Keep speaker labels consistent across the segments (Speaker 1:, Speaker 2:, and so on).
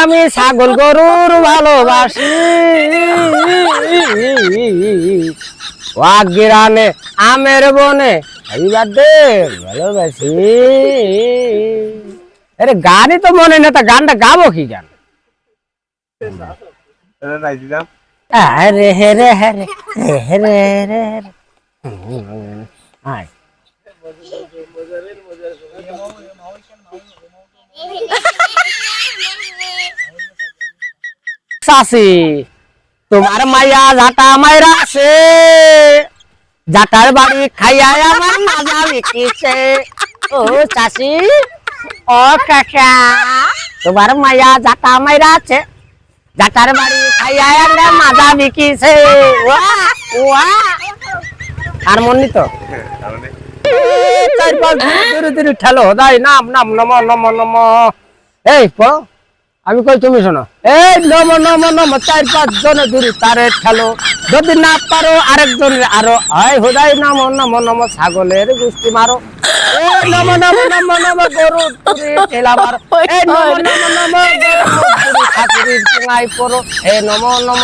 Speaker 1: আমি ছাগল গরুর ভালোবাসি। ওয়াগিরানে আমের বনে ভালোবাসি। আরে গানই তো মনে না তা গানটা গাবো কি গান?
Speaker 2: নাই
Speaker 1: আরে হে রে হে রে হে রে রে রে। আয়। চাষি। তোমার মাইয়া জাটা মাইরা আছে জাটার বাড়ি খাইয়া আমার মাজা বিকিছে। ও চাষি, ও কাকা, তোমার মাইয়া জাটা মাইরা আছে। জাটার বাড়ি খাইয়া আনলে মাজা বিকিছে। ওয়া ওয়া। হারমোনি তো। চার পাঁচ ধীরে ধীরে ঠেলো। দাই নাম নাম, নম নম নম। এই, প। আমি কই তুমি শোনো এই নম নম নম চার পাঁচ জনে দূরে তারে ঠেলো যদি না পারো আরেকজন আরও আয় হোদাই নাম নম নম ছাগলের গুষ্টি মারো এই নম নম নম নম গরু তুরি ঠেলা মারো এই নম নম নম গরু তুরি ঠাকুরের চিঙাই পড়ো হে নম নম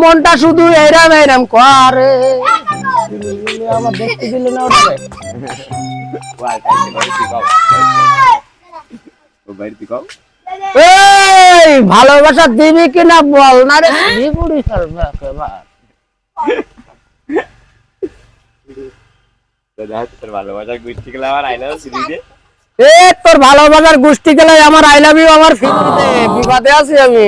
Speaker 1: মনটা শুধু এরাম এরাম করে। আমার দেখতে দিলে না ভালোবাসা দিবি কিনা বল না রে?
Speaker 2: দেখা তোর ভালোবাসার
Speaker 1: গোষ্ঠী গেলে আমার আই লাভ ইউ আমার বিবাদে আছি আমি।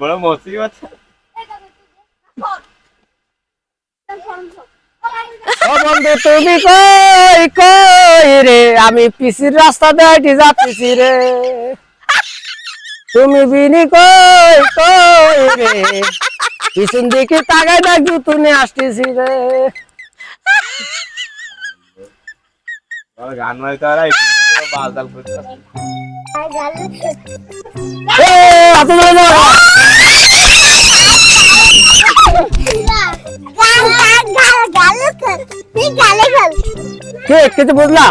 Speaker 2: বড় বাচ্চা?
Speaker 1: ও বন্ধু তুমি কই কই রে? আমি পিসির রাস্তা দিয়ে যাচ্ছি রে। তুমি বিনি কই কই রে? পিছন দিকে তাকাই দেখি তুমি আসতেছি রে।
Speaker 2: গান দাল করতে।
Speaker 1: কে কিছু বুঝলা?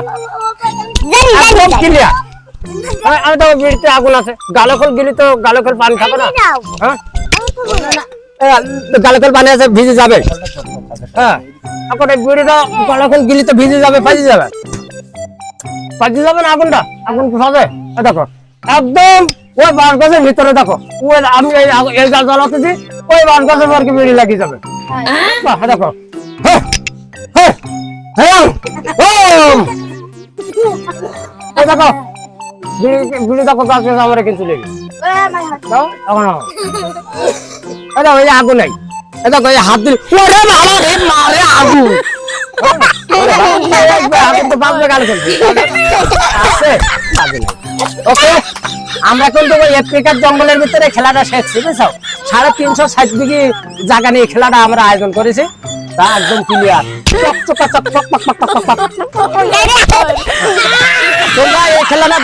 Speaker 1: একদম ক্লিয়ার আমি তো বিড়িতে আগুন আছে। গালকল গেলি তো গালকল পানি খাবে না। হ্যাঁ? গালকল পানি আছে ভিজে যাবে। হ্যাঁ? এখন এই বিড়িটা গালকল গেলি তো ভিজে যাবে ফাজি যাবে। ফাজি যাবে না আগুনটা? আগুন ফাজে দেখো। একদম ওই বাঁশ গাছের ভিতরে দেখো। ওই আমি এই গাছ জ্বালাতেছি ওই বাঁশ গাছের আর কি বেড়ি লাগিয়ে যাবে। বাহ, দেখো। দেখো, বিড়ি বিড়ি দেখো দাও, এখন নাও। এই দেখো, এই আগুন এই দেখো, এই হাত দিল ওরে বাবা রে মারে আগুন। আমরা কিন্তু জঙ্গলের ভিতরে খেলাটা শেখছি বুঝছ? সাড়ে তিনশো ষাট বিঘি জায়গা নিয়ে খেলাটা আমরা আয়োজন করেছি। তা একদম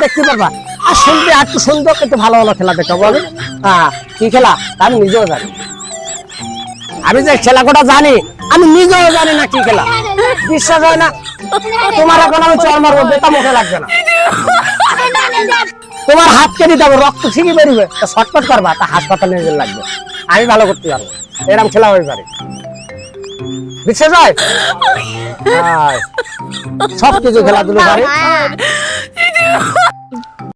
Speaker 1: দেখতে পারবা? আর শুনবে, আর কিন্তু ভালো ভালো খেলা পাবে হ্যাঁ কি খেলা? আমি নিজেও জানি। আমি যে খেলা কটা জানি, আমি নিজেও জানি না কি খেলা। বিশ্বাস হয় না? তোমার এখন আমি চর মারবো মুখে লাগবে না। তোমার হাত কেটে দেবো, রক্ত ঠিকই বেরিবে। শর্টকাট করবা, তা হাসপাতালে যেতে লাগবে। আমি ভালো করতে পারব। এরকম খেলা হয়ে পারে বিশ্বাস হয় সব কিছু খেলাধুলো পারে